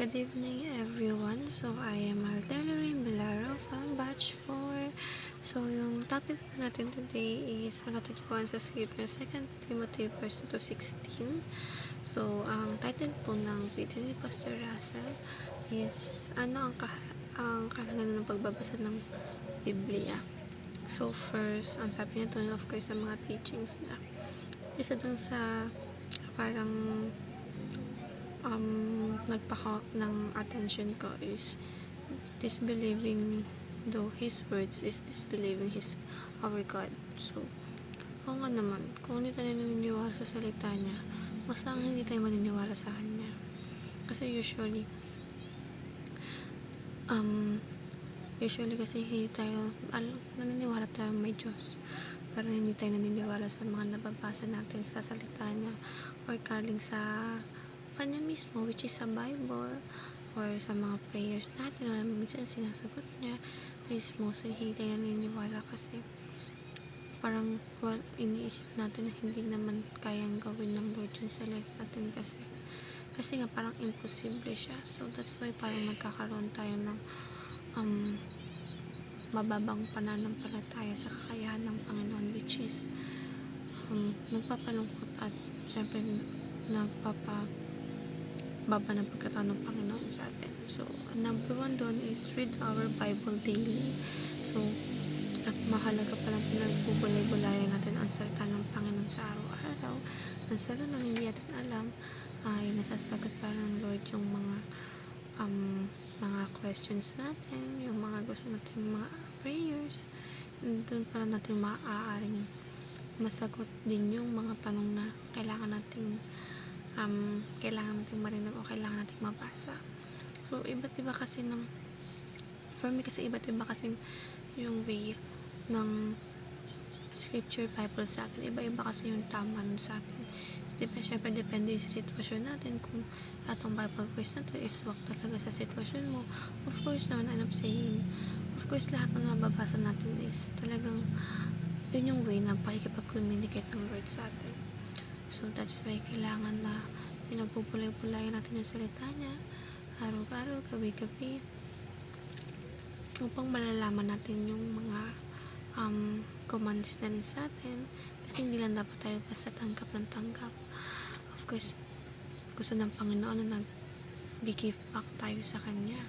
Good evening everyone. So I am Altery Milaro from Batch 4. So yung topic natin today is matatagpuan sa script ng 2 Timothy verse 2.16. So ang title po ng video ni Pastor Russell is ano ang, kah- ang kahalagan ng pagbabasa ng Biblia. So first, ang sabi nito of course sa mga teachings na isa dun sa parang um, nagpaka ng attention ko is disbelieving though his words is disbelieving his our God. So, oo nga naman, kung hindi tayo naniniwala sa salita niya, mas ang hindi tayo maniniwala sa kanya. Kasi usually, um, usually kasi hindi tayo, al- naniniwala tayo may Diyos. Pero hindi tayo naniniwala sa mga nababasa natin sa salita niya or galing sa kanya mismo which is sa Bible or sa mga prayers natin na minsan sinasagot niya is mostly hindi naniniwala kasi parang well, iniisip natin na hindi naman kayang gawin ng Lord yun sa life natin kasi kasi nga parang imposible siya. So that's why parang nagkakaroon tayo ng um, mababang pananampalataya sa kakayahan ng Panginoon which is um, nagpapalungkot at syempre nagpapa baba ng pagkatao ng Panginoon sa atin. So, number one doon is read our Bible daily. So, at mahalaga pa lang pinagbubulay-bulayan natin ang salita ng Panginoon sa araw-araw. Nang sa ganun, hindi natin alam ay nasasagot pa ng Lord yung mga um, mga questions natin, yung mga gusto natin mga prayers. Doon pa lang natin maaaring masagot din yung mga tanong na kailangan nating um, kailangan nating marinig o kailangan nating mabasa. So, iba't iba kasi ng for me kasi iba't iba kasi yung way ng scripture Bible sa atin. Iba-iba kasi yung tama nun sa atin. Diba, syempre, depende sa sitwasyon natin kung atong Bible verse na to is wak talaga sa sitwasyon mo. Of course, naman, I'm saying, of course, lahat ng nababasa natin is talagang yun yung way ng pakikipag-communicate ng Lord sa atin. So, that's why kailangan na pinagbubulay-bulayan natin yung salita niya. Araw-araw, gabi-gabi. Upang malalaman natin yung mga um, commands na rin sa atin. Kasi hindi lang dapat tayo basta tanggap ng tanggap. Of course gusto ng Panginoon na nag-give back tayo sa Kanya.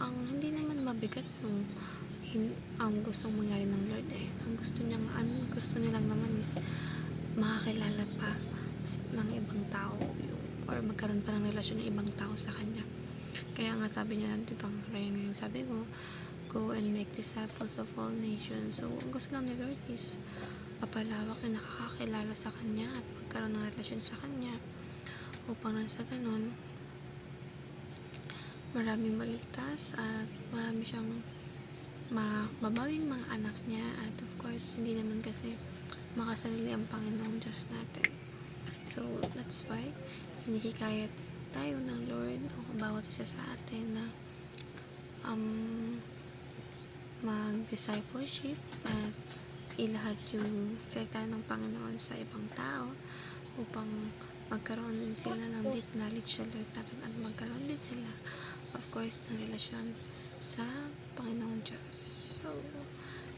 Ang hindi naman mabigat yung hin- ang gustong mangyari ng Lord eh. Ang gusto niya ang gusto niya lang naman is makakilala pa ng ibang tao yung, or magkaroon pa ng relasyon ng ibang tao sa kanya. Kaya nga sabi niya, di ba, kaya ngayon sabi ko, go and make disciples of all nations. So, ang gusto lang ni Lord is papalawak na nakakakilala sa kanya at magkaroon ng relasyon sa kanya upang nang sa ganun maraming maligtas at marami siyang ma mabawing mga anak niya at of course hindi naman kasi makasarili ang Panginoong Diyos natin. That's why, hinihikayat tayo ng Lord o bawat isa sa atin na um, mag-discipleship at ilahad yung salita ng Panginoon sa ibang tao upang magkaroon din sila ng deep knowledge sa Lord natin at magkaroon din sila of course ng relasyon sa Panginoong Diyos. So,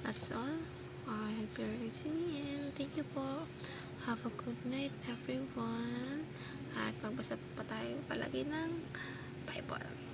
that's all. I hope you're listening and thank you po. Have a good night everyone. At magbasa pa tayo palagi ng Bible.